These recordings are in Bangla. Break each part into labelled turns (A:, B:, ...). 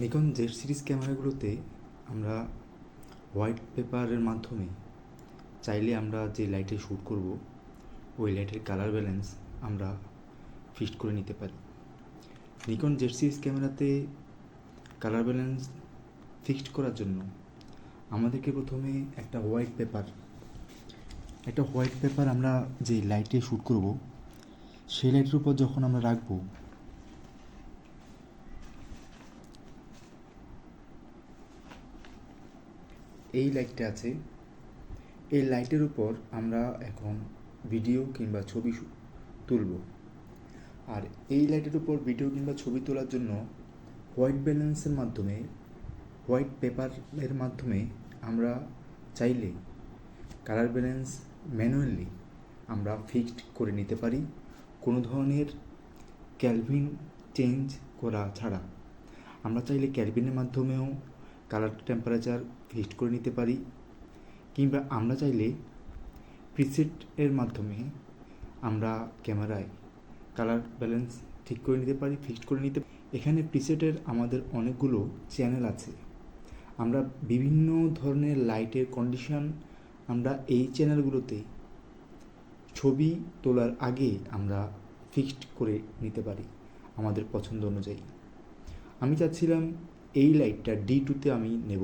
A: নিকন জেড সিরিজ ক্যামেরাগুলোতে আমরা হোয়াইট পেপারের মাধ্যমে চাইলে আমরা যে লাইটে শ্যুট করব, ওই লাইটের কালার ব্যালেন্স আমরা ফিক্সড করে নিতে পারি। নিকন জেড সিরিজ ক্যামেরাতে কালার ব্যালেন্স ফিক্সড করার জন্য আমাদেরকে প্রথমে একটা হোয়াইট পেপার, একটা হোয়াইট পেপার আমরা যে লাইটে শ্যুট করব, সেই লাইটের উপর যখন আমরা রাখব এই লাইটটা আছে। এই লাইটের উপর আমরা এখন ভিডিও কিংবা ছবি তুলব। আর এই লাইটের উপর ভিডিও কিংবা ছবি তোলার জন্য হোয়াইট ব্যালেন্সের মাধ্যমে হোয়াইট পেপারের মাধ্যমে আমরা চাইলে কালার ব্যালেন্স ম্যানুয়ালি আমরা ফিক্সড করে নিতে পারি। কোনো ধরনের ক্যালভিন চেঞ্জ করা ছাড়া। আমরা চাইলে ক্যালভিনের মাধ্যমেও কালার টেম্পারেচার ফিক্সড করে নিতে পারি, কিংবা আমরা চাইলে প্রিসেট এর মাধ্যমে আমরা ক্যামেরায় কালার ব্যালেন্স ঠিক করে নিতে পারি ফিক্সড করে নিতে এখানে প্রিসেটের আমাদের অনেকগুলো চ্যানেল আছে। আমরা বিভিন্ন ধরনের লাইটের কন্ডিশন আমরা এই চ্যানেলগুলোতে ছবি তোলার আগে আমরা ফিক্সড করে নিতে পারি আমাদের পছন্দ অনুযায়ী। আমি চাচ্ছিলাম এই লাইটটা ডি টুতে আমি নেব।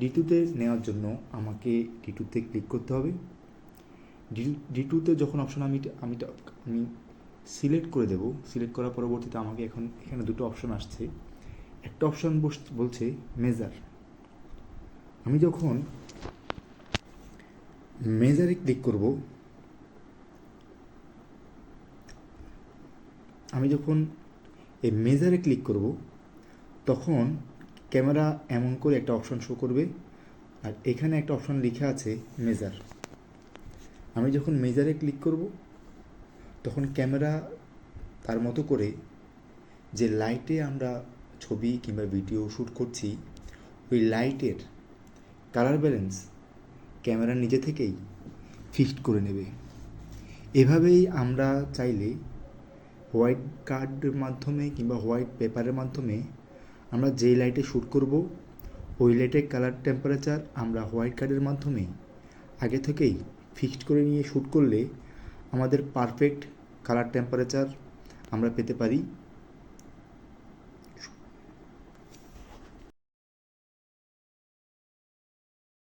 A: ডি টুতে নেওয়ার জন্য আমাকে ডি টুতে ক্লিক করতে হবে। ডি ডি টুতে যখন অপশন আমি আমি আমি সিলেক্ট করে দেব সিলেক্ট করার পরবর্তীতে আমাকে এখন এখানে দুটো অপশন আসছে। একটা অপশন বলছে মেজার আমি যখন মেজারে ক্লিক করব, আমি যখন এই মেজারে ক্লিক করব তখন ক্যামেরা এমন করে একটা অপশন শো করবে, আর এখানে একটা অপশন লেখা আছে মেজার আমি যখন মেজারে ক্লিক করব, তখন ক্যামেরা তার মতো করে যে লাইটে আমরা ছবি কিংবা ভিডিও শ্যুট করছি, ওই লাইটের কালার ব্যালেন্স ক্যামেরা নিজে থেকেই ফিক্সড করে নেবে। এভাবেই আমরা চাইলে হোয়াইট কার্ডের মাধ্যমে কিংবা হোয়াইট পেপারের মাধ্যমে আমরা যেই লাইটে শ্যুট করব, ওই লাইটের কালার টেম্পারেচার আমরা হোয়াইট কার্ডের মাধ্যমে আগে থেকেই ফিক্সড করে নিয়ে শ্যুট করলে আমাদের পারফেক্ট কালার টেম্পারেচার আমরা পেতে পারি।